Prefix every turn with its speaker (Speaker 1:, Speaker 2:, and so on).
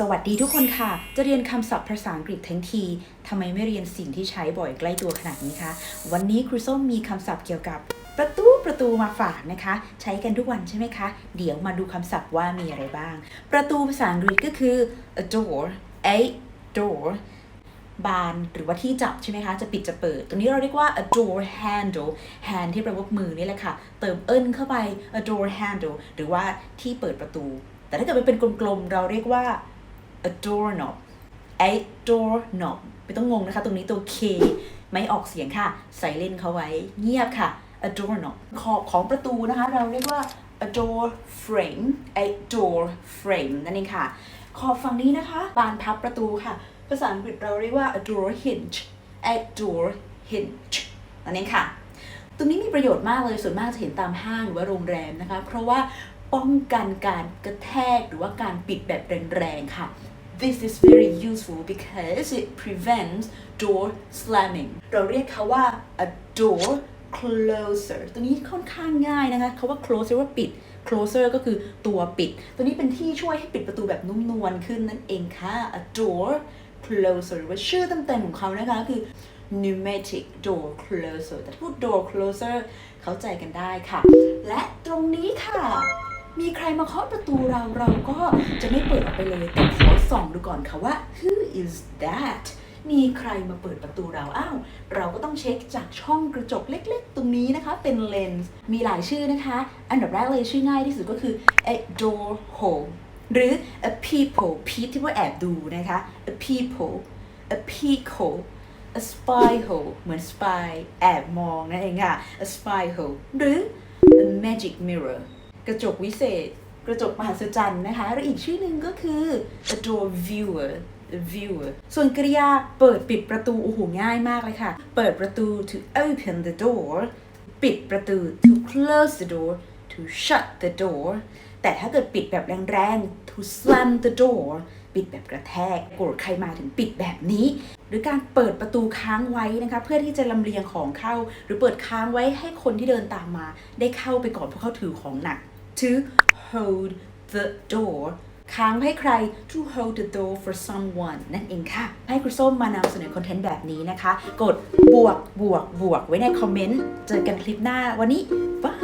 Speaker 1: สวัสดีทุกคนค่ะ จะเรียนคำศัพท์ภาษาอังกฤษทั้งทีทำไมไม่เรียนสิ่งที่ใช้บ่อยใกล้ตัวขนาดนี้คะ วันนี้ครูส้มมีคำศัพท์เกี่ยวกับ ประตูประตูมาฝากนะคะ ใช้กันทุกวันใช่ไหมคะ เดี๋ยวมาดูคำศัพท์ว่ามีอะไรบ้าง ประตูภาษาอังกฤษก็คือ a door a door บานหรือว่าที่จับใช่ไหมคะ จะปิดจะเปิด ตรงนี้เราเรียกว่า a door handle hand ที่แปลว่ามือนี่แหละค่ะ เติมเอิญเข้าไป a door handle หรือว่าที่เปิดประตู แต่ถ้าเกิดมันเป็นกลมๆ เราเรียกว่า a doorknob a doorknob ไม่ต้องงงนะคะ ตรงนี้ตัว K ไม่ออกเสียงค่ะ ใส่เล่นเขาไว้เงียบค่ะ a doorknob ขอบของประตูนะคะ เราเรียกว่า a door frame a door frame นั่นเองค่ะ ขอบฝั่งนี้นะคะ บานพับประตูค่ะ ภาษาอังกฤษเราเรียกว่า a door hinge a door hinge นั่นเองค่ะ ตรงนี้มีประโยชน์มากเลย ส่วนมากจะเห็นตามห้างหรือว่าโรงแรมนะคะ เพราะว่าป้องกันการกระแทกหรือว่าการปิดแบบแรงๆค่ะ This is very useful because it prevents door slamming เราเรียกเขาว่า a door closer ตัวนี้ค่อนข้างง่ายนะคะเขาว่า close แปลว่าปิด closer ก็คือตัวปิด ตัวนี้เป็นที่ช่วยให้ปิดประตูแบบนุ่มนวลขึ้นนั่นเองค่ะ a door closer หรือว่าชื่อเต็มๆของเขานะคะคือ pneumatic door closer แต่พูด door closer เข้าใจกันได้ค่ะ และตรงนี้ค่ะ มีใครมาเคาะประตูเราเราก็จะไม่เปิดออกไปเลย แต่ขอส่องดูก่อนค่ะว่า who is that มีใครมาเปิดประตูเราอ้าว เราก็ต้องเช็คจากช่องกระจกเล็กๆ ตรงนี้นะคะ เป็นเลนส์ มีหลายชื่อนะคะ อันดับแรกเลยชื่อง่ายที่สุดก็คือ a door hole หรือ a peephole peep ที่ว่าแอบดูนะคะ a peephole a peek hole a spy hole เหมือน spy แอบมองนั่นเองค่ะ a spy hole หรือ a magic mirror กระจกวิเศษ กระจกมหัศจรรย์นะคะและอีกชื่อหนึ่งก็คือ a door viewer viewer ส่วนกริยาเปิดปิดประตู โอ้โห ง่ายมากเลยค่ะ เปิดประตู to open the door ปิดประตู to close the door to shut the door แต่ถ้าเกิดปิดแบบแรงๆ to slam the door ปิดแบบกระแทก โกรธใครมาถึงปิดแบบนี้ หรือการเปิดประตูค้างไว้นะคะ เพื่อที่จะลำเลียงของเข้า หรือเปิดค้างไว้ให้คนที่เดินตามมา ได้เข้าไปก่อนเพราะเขาถือของหนัก to hold the door ค้างให้ใคร to hold the door for someone นั่นเองค่ะ ให้ครูส้มมานำเสนอคอนเทนต์แบบนี้นะคะ กดบวกบวกบวกไว้ในคอมเมนต์ เจอกันคลิปหน้าวันนี้บาย